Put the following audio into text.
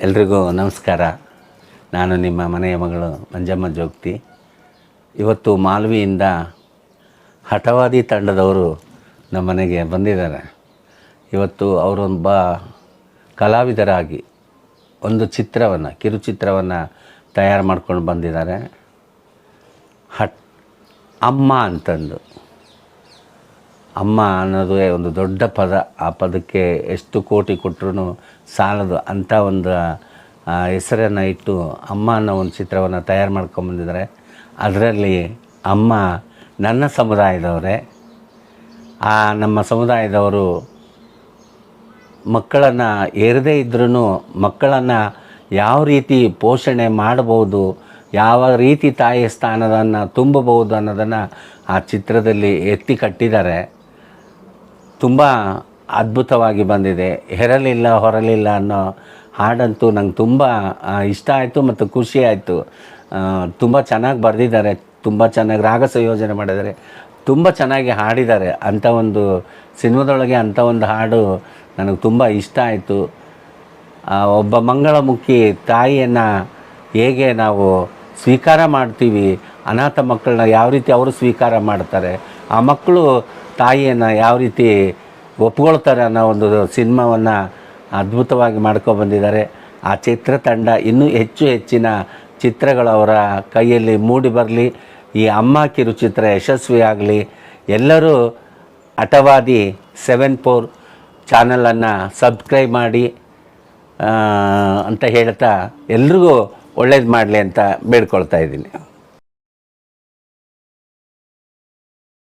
ಎಲ್ರಿಗೂ ನಮಸ್ಕಾರ. ನಾನು ನಿಮ್ಮ ಮನೆಯ ಮಗಳು ಮಂಜಮ್ಮ ಜೋಗ್ತಿ. ಇವತ್ತು ಮಾಲ್ವಿಯಿಂದ ಹಠವಾದಿ ತಂಡದವರು ನಮ್ಮ ಮನೆಗೆ ಬಂದಿದ್ದಾರೆ. ಇವತ್ತು ಅವರೊಬ್ಬ ಕಲಾವಿದರಾಗಿ ಒಂದು ಚಿತ್ರವನ್ನು, ಕಿರುಚಿತ್ರವನ್ನು ತಯಾರು ಮಾಡ್ಕೊಂಡು ಬಂದಿದ್ದಾರೆ. ಹಟ್ ಅಮ್ಮ ಅಂತಂದು. ಅಮ್ಮ ಅನ್ನೋದೇ ಒಂದು ದೊಡ್ಡ ಪದ. ಆ ಪದಕ್ಕೆ ಎಷ್ಟು ಕೋಟಿ ಕೊಟ್ಟರು ಸಾಲದು. ಅಂಥ ಒಂದು ಹೆಸರನ್ನು ಇಟ್ಟು ಅಮ್ಮ ಅನ್ನೋ ಒಂದು ಚಿತ್ರವನ್ನು ತಯಾರು ಮಾಡ್ಕೊಂಬಂದಿದ್ದಾರೆ ಅದರಲ್ಲಿ ಅಮ್ಮ ನನ್ನ ಸಮುದಾಯದವರೇ. ಆ, ನಮ್ಮ ಸಮುದಾಯದವರು ಮಕ್ಕಳನ್ನು ಏರದೇ ಇದ್ರೂ ಮಕ್ಕಳನ್ನು ಯಾವ ರೀತಿ ಪೋಷಣೆ ಮಾಡಬಹುದು, ಯಾವ ರೀತಿ ತಾಯಿಯ ಸ್ಥಾನವನ್ನು ತುಂಬಬಹುದು ಅನ್ನೋದನ್ನು ಆ ಚಿತ್ರದಲ್ಲಿ ಎತ್ತಿ ಕಟ್ಟಿದ್ದಾರೆ. ತುಂಬ ಅದ್ಭುತವಾಗಿ ಬಂದಿದೆ. ಹೆರಲಿಲ್ಲ, ಹೊರಲಿಲ್ಲ ಅನ್ನೋ ಹಾಡಂತೂ ನಂಗೆ ತುಂಬ ಇಷ್ಟ ಆಯಿತು ಮತ್ತು ಖುಷಿ ಆಯಿತು. ತುಂಬ ಚೆನ್ನಾಗಿ ಬರೆದಿದ್ದಾರೆ, ತುಂಬ ಚೆನ್ನಾಗಿ ರಾಗ ಸಂಯೋಜನೆ ಮಾಡಿದ್ದಾರೆ, ತುಂಬ ಚೆನ್ನಾಗಿ ಹಾಡಿದ್ದಾರೆ. ಅಂಥ ಒಂದು ಸಿನಿಮಾದೊಳಗೆ ಅಂಥ ಒಂದು ಹಾಡು ನನಗೆ ತುಂಬ ಇಷ್ಟ ಆಯಿತು. ಒಬ್ಬ ಮಂಗಳಮುಖಿ ತಾಯಿಯನ್ನು ಹೇಗೆ ನಾವು ಸ್ವೀಕಾರ ಮಾಡ್ತೀವಿ, ಅನಾಥ ಮಕ್ಕಳನ್ನ ಯಾವ ರೀತಿ ಅವರು ಸ್ವೀಕಾರ ಮಾಡ್ತಾರೆ, ಆ ಮಕ್ಕಳು ತಾಯಿಯನ್ನು ಯಾವ ರೀತಿ ಒಪ್ಕೊಳ್ತಾರೆ ಅನ್ನೋ ಒಂದು ಸಿನಿಮಾವನ್ನು ಅದ್ಭುತವಾಗಿ ಮಾಡ್ಕೊಬಂದಿದ್ದಾರೆ. ಆ ಚಿತ್ರತಂಡ ಇನ್ನೂ ಹೆಚ್ಚು ಹೆಚ್ಚಿನ ಚಿತ್ರಗಳು ಅವರ ಕೈಯಲ್ಲಿ ಮೂಡಿ ಬರಲಿ, ಈ ಅಮ್ಮ ಕಿರುಚಿತ್ರ ಯಶಸ್ವಿಯಾಗಲಿ, ಎಲ್ಲರೂ ಹಠವಾದಿ ಸೆವೆನ್ ಫೋರ್ ಚಾನಲನ್ನು ಸಬ್ಸ್ಕ್ರೈಬ್ ಮಾಡಿ ಅಂತ ಹೇಳ್ತಾ ಎಲ್ರಿಗೂ ಒಳ್ಳೇದು ಮಾಡಲಿ ಅಂತ ಬೇಡ್ಕೊಳ್ತಾ ಇದ್ದೀನಿ.